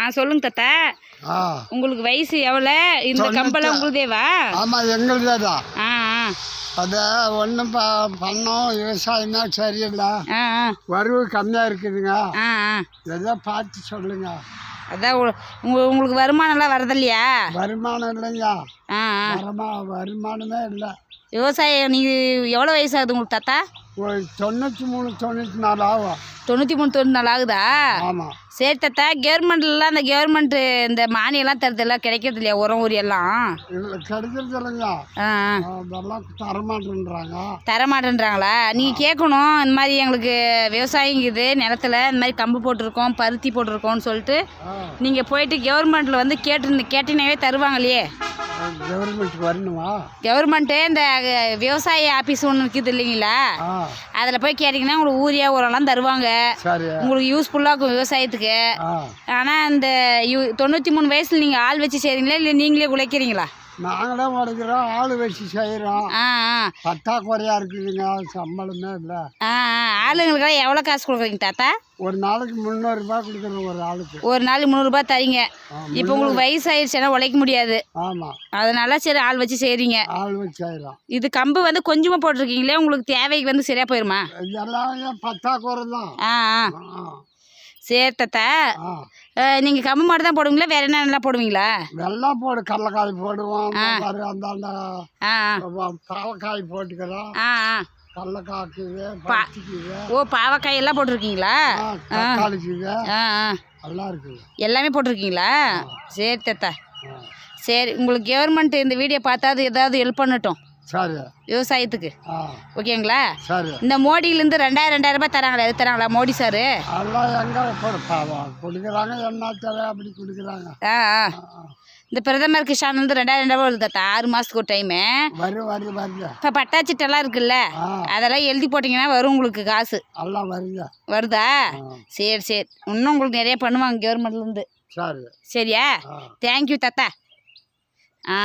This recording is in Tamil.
ஆ சொல்லுங்க தாத்தா. உங்களுக்கு வயசு எவ்வளோ இந்த கம்பெல்லாம் உங்களுதேவா? ஆமாம் எங்களுதே தான் ஆ ஆ. அதை ஒன்றும் ப பண்ணோம் விவசாயம்னா சரியில்லை. வரவு கம்மியாக இருக்குதுங்க. ஆ ஆ. எதோ பார்த்து சொல்லுங்க. அதான் உங்களுக்கு வருமானம்லாம் வரதில்லையா? வருமானம் இல்லைங்க. ஆ வருமா வருமானமே இல்லை. விவசாயம் நீங்கள் எவ்வளோ வயசாகுது உங்களுக்கு தாத்தா? ஒரு தொண்ணூற்றி மூணு தொண்ணூற்றி நாலு ஆகும். தொண்ணூற்றி மூணு நாள் ஆகுதா? ஆமாம் சரி தாத்தா கவர்மெண்ட்லாம் இந்த கவர்மெண்ட்டு இந்த மானியம்லாம் தரதெல்லாம் கிடைக்கிறது இல்லையா? உரம் ஊரி எல்லாம்? இல்லை கிடைக்கிறது இல்லைங்க. ஆ ஆ. அதெல்லாம் தரமாட்டேன்றாங்க. தர மாட்டேன்றாங்களா நீங்கள் கேட்கணும் இந்த மாதிரி எங்களுக்கு விவசாயம் இருக்குது நிலத்துல இந்த மாதிரி கம்பு போட்டிருக்கோம் பருத்தி போட்டிருக்கோம்னு சொல்லிட்டு நீங்கள் போயிட்டு கவர்மெண்ட்டில் வந்து கேட்டு கேட்டினாவே தருவாங்களே வரணுமா? கவர்மெண்ட்டு இந்த விவசாய ஆஃபீஸ் ஒன்று இருக்குது இல்லைங்களா? அதில் போய் கேட்டிங்கன்னா உங்களுக்கு ஊரியா உரம்லாம் தருவாங்க. உங்களுக்கு யூஸ்ஃபுல்லாக இருக்கும் விவசாயத்துக்கு. ஆனால் இந்த யூ தொண்ணூற்றி மூணு வயசில் நீங்கள் ஆள் வச்சு செய்கிறீங்களா இல்லை நீங்களே உழைக்கிறீங்களா? நாங்களே உடைக்கிறோம் ஆள் வச்சு செய்கிறோம் பற்றாக்குறையாக இருக்குதுங்க சம்பளமே இல்லை. ஆளுங்களுக்கெல்லாம் எவ்வளோ காசு கொடுக்குறீங்க தாத்தா? ஒரு நாளைக்கு முந்நூறுரூபா கொடுக்குறோம் ஒரு ஆளுக்கு. ஒரு நாள் முந்நூறுரூபா தரீங்க. இப்போ உங்களுக்கு வயசாயிருச்சுன்னா உழைக்க முடியாது. ஆமாம் அதனால சரி ஆள் வச்சு செய்கிறீங்க ஆள் வச்சு செய்கிறோம் இது கம்பு வந்து கொஞ்சமாக போட்டிருக்கீங்களே உங்களுக்கு தேவைக்கு வந்து சரியாக போயிருமா? இதெல்லாம் ஏன் பற்றாக்குறை தான். ஆ. ஆ. சரி தாத்தா நீங்கள் கம்பு மாடு தான் போடுவீங்களா? வேறு என்ன நல்லா போடுவீங்களா? வெள்ளம் போடு கடலக்காய் போடுவோம் ஆ. ஆ பாவக்காய் போட்டுக்கிறோம். பருத்திக்குது. ஓ பாவக்காய் எல்லாம் போட்டிருக்கீங்களா? எல்லாம் இருக்குது. எல்லாமே போட்டிருக்கீங்களா? சரி தாத்தா. சரி உங்களுக்கு கவர்மெண்ட் இந்த வீடியோ பார்த்தா அது ஏதாவது ஹெல்ப் பண்ணட்டும். சரி. விவசாயத்துக்கு. ஓகேங்களா? இந்த மோடியிலேருந்து ரெண்டாயிரம் ரெண்டாயிரம் ரூபாய் தராங்களா எது தராங்களா மோடி சார்? எல்லாம் எங்கே கொடுப்பாங்க கொடுக்குறாங்க என்ன தேவை அப்படி கொடுக்குறாங்க. ஆ ஆ. இந்த பிரதமர் கிஷான்லேருந்து ரெண்டாயிரம் ரெண்டாயிரம் வருது தாத்தா ஆறு மாதத்துக்கு ஒரு டைமு இப்போ பட்டாச்சிட்டெல்லாம் இருக்குல்ல அதெல்லாம் எழுதி போட்டிங்கன்னா வரும் உங்களுக்கு காசு. வருது? சரி சரி. இன்னும் உங்களுக்கு நிறைய பண்ணுவாங்க கவர்மெண்ட்லேருந்து சரி. சரியா? தேங்க்யூ தாத்தா. ஆ.